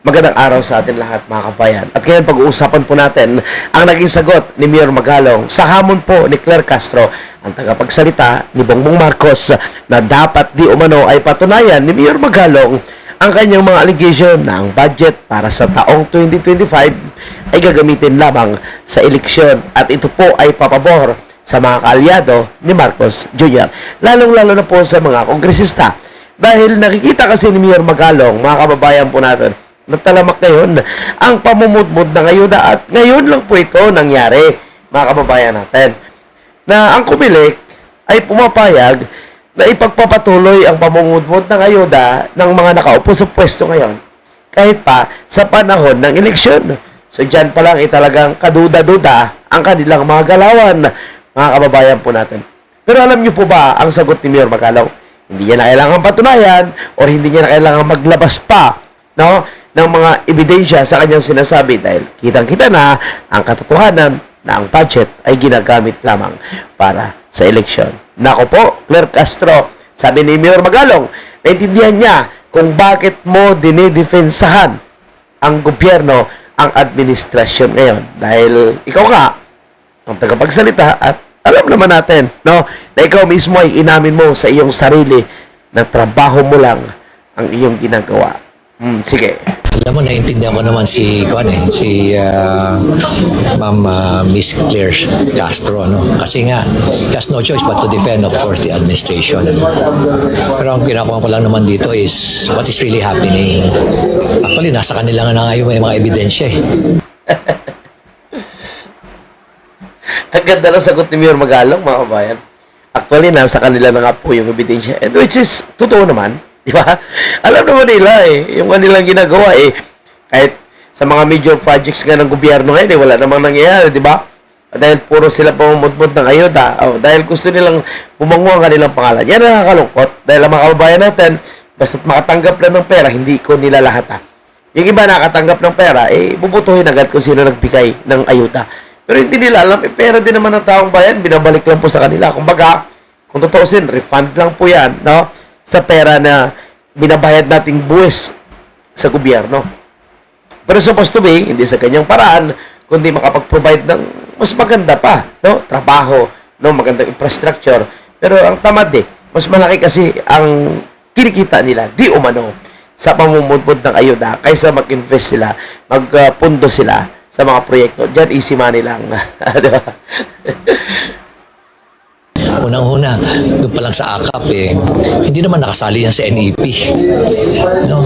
Magandang araw sa atin lahat mga kabayan. At ngayon pag-uusapan po natin ang naging sagot ni Mayor Magalong sa hamon po ni Claire Castro, ang tagapagsalita ni Bongbong Marcos na dapat di umano ay patunayan ni Mayor Magalong ang kanyang mga allegation na ang budget para sa taong 2025 ay gagamitin lamang sa eleksyon at ito po ay papabor sa mga kaalyado ni Marcos Jr. Lalong-lalo na po sa mga kongresista. Dahil nakikita kasi ni Mayor Magalong, mga kababayan po natin, na talamak ngayon ang pamumudmud ng ayuda at ngayon lang po ito nangyari, mga kababayan natin. Na ang kumilik ay pumapayag na ipagpapatuloy ang pamumudmud ng ayuda ng mga nakaupo sa pwesto ngayon kahit pa sa panahon ng eleksyon. So dyan pa lang ay talagang kaduda-duda ang kanilang mga galawan, mga kababayan po natin. Pero alam niyo po ba ang sagot ni Mayor Magalaw? Hindi niya na kailangan patunayan o hindi niya na kailangan maglabas pa no, ng mga ebidensya sa kanyang sinasabi dahil kitang-kita na ang katotohanan na ang budget ay ginagamit lamang para sa eleksyon. Nako po, Claire Castro, sabi ni Mayor Magalong, naintindihan niya kung bakit mo dinidefensahan ang gobyerno, ang administrasyon ngayon. Dahil ikaw nga, ang tagapagsalita at alam naman natin, no, na ikaw mismo ay inamin mo sa iyong sarili na trabaho mo lang ang iyong ginagawa. Hmm, sige. Alam mo, naiintindihan ko naman si, kuan eh, si ah, Ma'am ah, Miss Claire Castro. No? Kasi nga, she has no choice but to defend, of course, the administration. Pero ang kinakuha ko lang naman dito is what is really happening. Actually, nasa kanila nga na nga yung mga ebidensya eh. Ang ganda ng sagot ni Mayor Magalong, mga kabayan. Actually, nasa kanila na nga po yung ebidensya. And which is, totoo naman. Di ba? Alam naman nila eh. Yung kanilang ginagawa eh. Kahit sa mga major projects nga ng gobyerno ngayon eh, wala namang nangyayari, di ba? Dahil puro sila pamumudmud ng ayuda. Oh, dahil gusto nilang bumango ang kanilang pangalan. Yan ang nakakalungkot. Dahil ang mga kababayan natin, basta't makatanggap lang ng pera, hindi ko nila lahat ah. Yung iba nakatanggap ng pera, eh, bubutuhin agad kung sino nagbigay ng ayuda. Pero hindi nila alam, eh, pera din naman ng taong bayan, binabalik lang po sa kanila. Kumbaga, kung totoo sin, refund lang po yan, no? Sa pera na binabayad nating buwis sa gobyerno. Pero supposed to be, hindi sa kanyang paraan, kundi makapag-provide ng mas maganda pa, no? Trabaho, no? Magandang infrastructure. Pero ang tamad eh, mas malaki kasi ang kinikita nila, di umano, sa pamumudmud ng ayuda kaysa mag-invest sila, magpundo sila sa mga proyekto. Diyan, easy money lang. Unang-una, doon pa lang sa AKAP eh, hindi naman nakasali yan sa NEP. No?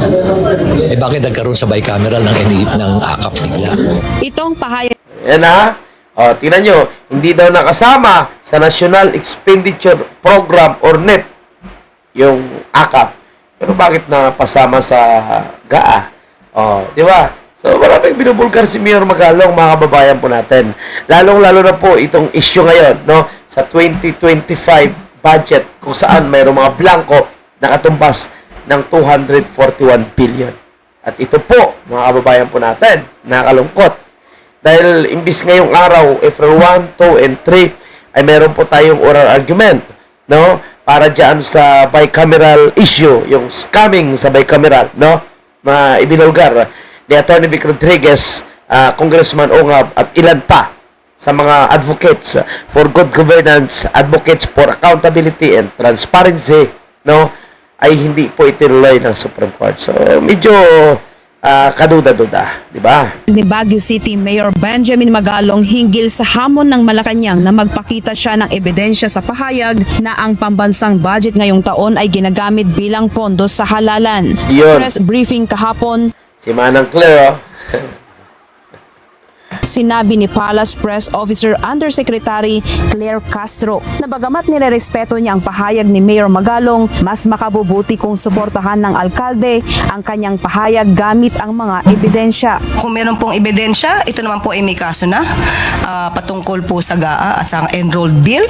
Eh bakit nagkaroon sa bicameral ng NEP ng AKAP bigla? Itong pahayag Yan ha. O, tingnan nyo, hindi daw nakasama sa National Expenditure Program or NEP yung AKAP. Pero bakit na pasama sa GAA? O, di ba? So, maraming binubulgar si Mayor Magalong, mga kababayan po natin. Lalong-lalo na po itong issue ngayon, no? Sa 2025 budget, kung saan mayroong mga blanco nakatumbas ng 241 billion. At ito po, mga kababayan po natin, nakakalungkot. Dahil imbis ngayong araw, April 1, 2, and 3, ay meron po tayong oral argument, no? Para dyan sa bicameral issue, yung scamming sa bicameral, no? Na ibinulgar ni Attorney Vic Rodriguez, ah, Congressman Ongab, at ilan pa sa mga advocates for good governance, advocates for accountability and transparency, no? Ay hindi po itinuloy ng Supreme Court. So, medyo ah, kaduda-duda, di ba? ni Baguio City Mayor Benjamin Magalong hinggil sa hamon ng Malacanang na magpakita siya ng ebidensya sa pahayag na ang pambansang budget ngayong taon ay ginagamit bilang pondo sa halalan. Yun. press briefing kahapon, Si Manang Claire, oh. Sinabi ni Palace Press Officer Undersecretary Claire Castro na bagamat nirerespeto niya ang pahayag ni Mayor Magalong, mas makabubuti kung suportahan ng alkalde ang kanyang pahayag gamit ang mga ebidensya. Kung meron pong ebidensya, ito naman po ay may kaso na ah, patungkol po sa GAA at sa enrolled bill.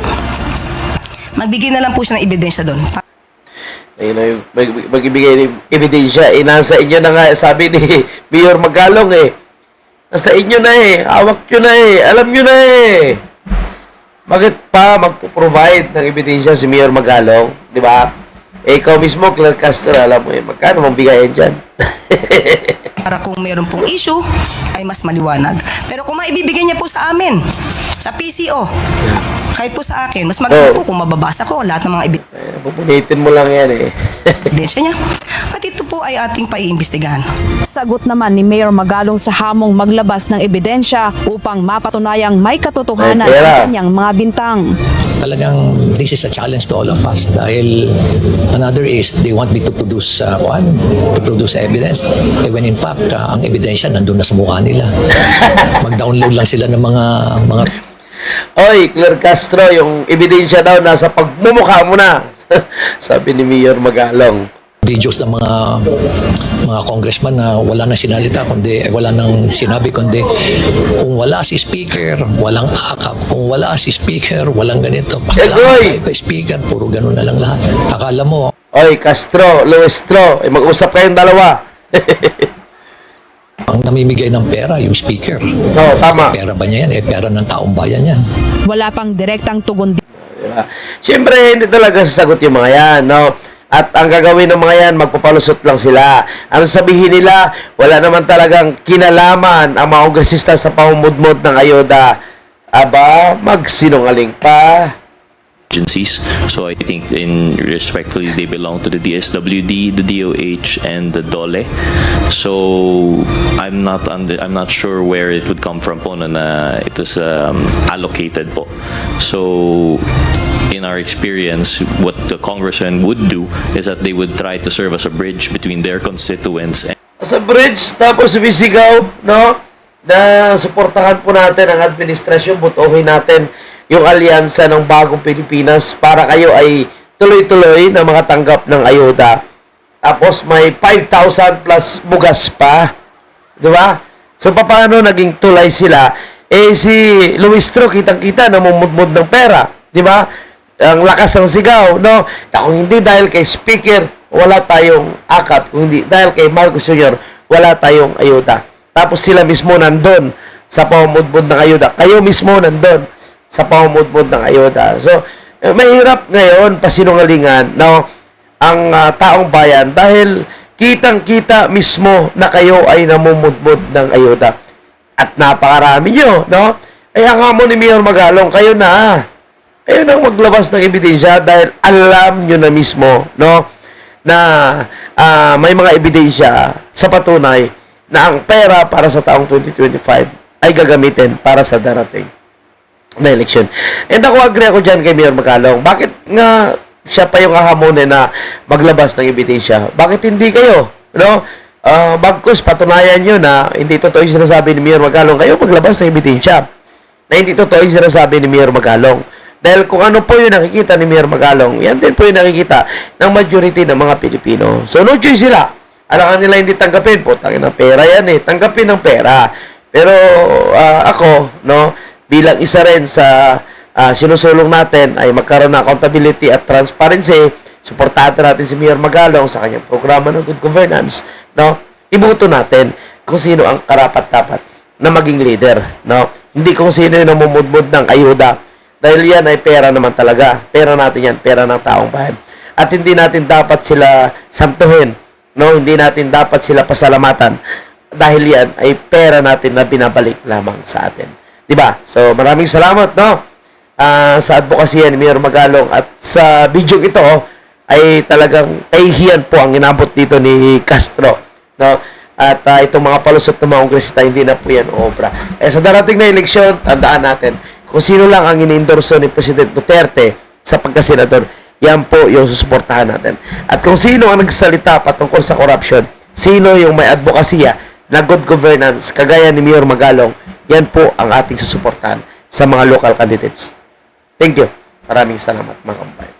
Magbigay na lang po siya ng ebidensya doon. Ayun na yung mag- magbibigay ng ebidensya. Eh, nasa inyo na nga, sabi ni Mayor Magalong eh. Nasa inyo na eh. Hawak nyo na eh. Alam nyo na eh. Bakit pa magpo-provide ng ebidensya si Mayor Magalong? Di ba? Eh, ikaw mismo, Claire Castro, alam mo eh, magkano mong bigayan dyan? para kung meron pong issue ay mas maliwanag. Pero kung maibibigay niya po sa amin, sa PCO, kahit po sa akin, mas maganda Oh. po kung mababasa ko lahat ng mga eh, pupunitin mo lang yan eh. ebidensya niya. At ito po ay ating paiimbestigahan. Sagot naman ni Mayor Magalong sa hamong maglabas ng ebidensya upang mapatunayang may katotohanan pera. ang kanyang mga bintang. Talagang this is a challenge to all of us dahil another is they want me to produce uh, kuan, to produce evidence eh, when in fact uh, ang ebidensya nandun na sa mukha nila. Mag-download lang sila ng mga mga Oy, Claire Castro, yung ebidensya daw nasa pagmumukha mo na. Sabi ni Mayor Magalong. videos ng mga mga congressman na wala nang sinalita kundi eh, wala nang sinabi kundi kung wala si speaker walang akap kung wala si speaker walang ganito pasalamat tayo kay speaker puro ganun na lang lahat akala mo Oy, Castro, Luestro, eh, mag-usap kayong dalawa. ang namimigay ng pera yung speaker Oo, tama. pera ba niya yan eh pera ng taong bayan yan Wala pang direktang tugon Diba? Siyempre, hindi talaga sasagot yung mga yan, no? At ang gagawin ng mga yan, magpapalusot lang sila. Ang sabihin nila, wala naman talagang kinalaman ang mga kongresista sa pamumudmod ng ayuda. Aba, magsinungaling pa. Agencies. So I think in respectfully they belong to the DSWD, the DOH, and the DOLE. So I'm not under, I'm not sure where it would come from na it is um, allocated po. So in our experience, what the congressman would do is that they would try to serve as a bridge between their constituents and Sa bridge, tapos sumisigaw, no? Na suportahan po natin ang administrasyon, butuhin natin yung alyansa ng bagong Pilipinas para kayo ay tuloy-tuloy na makatanggap ng ayuda. Tapos may 5,000 plus bugas pa. Di ba? So, paano naging tulay sila? Eh, si Luistro, kitang-kita, namumudmud ng pera. Di ba? Ang lakas ng sigaw, no? Kung hindi dahil kay Speaker, wala tayong akap. Kung hindi dahil kay Marcos Jr., wala tayong ayuda. Tapos sila mismo nandun sa pamumudmud ng ayuda. Kayo mismo nandun sa pamumudmud ng ayuda. So, eh, mahirap ngayon pasinungalingan, no? ang ah, taong bayan dahil kitang-kita mismo na kayo ay namumudmud ng ayuda. At napakarami nyo, no? Ay ang hamon ni Mayor Magalong, kayo na. Kayo nang maglabas ng ebidensya dahil alam nyo na mismo, no? Na ah, may mga ebidensya sa patunay na ang pera para sa taong 2025 ay gagamitin para sa darating na election. And ako agree ako dyan kay Mayor Magalong. Bakit nga siya pa yung hahamonin na maglabas ng ebidensya? Bakit hindi kayo? No? Ah, bagkus, patunayan nyo na hindi totoo yung sinasabi ni Mayor Magalong. Kayo maglabas ng ebidensya na hindi totoo yung sinasabi ni Mayor Magalong. Dahil kung ano po yung nakikita ni Mayor Magalong, yan din po yung nakikita ng majority ng mga Pilipino. So, no choice sila. Alam nila hindi tanggapin po. Tangin ng pera yan eh. Tanggapin ng pera. Pero ah, ako, no, bilang isa rin sa ah, sinusulong natin ay magkaroon ng accountability at transparency. Suportahan natin si Mayor Magalong sa kanyang programa ng good governance. No? Ibuto natin kung sino ang karapat-dapat na maging leader. No? Hindi kung sino yung namumudmud ng ayuda. Dahil yan ay pera naman talaga. Pera natin yan. Pera ng taong bayan. At hindi natin dapat sila santuhin. No? Hindi natin dapat sila pasalamatan. Dahil yan ay pera natin na binabalik lamang sa atin. 'Di ba? So maraming salamat no. Ah, sa advocacy ni Mayor Magalong at sa video ito ay talagang kahihiyan po ang inabot dito ni Castro no. At ah, itong mga palusot ng mga kongresista hindi na po yan obra. Eh sa darating na eleksyon, tandaan natin kung sino lang ang iniendorso ni President Duterte sa pagkasenador, yan po yung susuportahan natin. At kung sino ang nagsalita patungkol sa corruption, sino yung may advokasya na good governance, kagaya ni Mayor Magalong, yan po ang ating susuportahan sa mga local candidates. Thank you. Maraming salamat mga kababayan.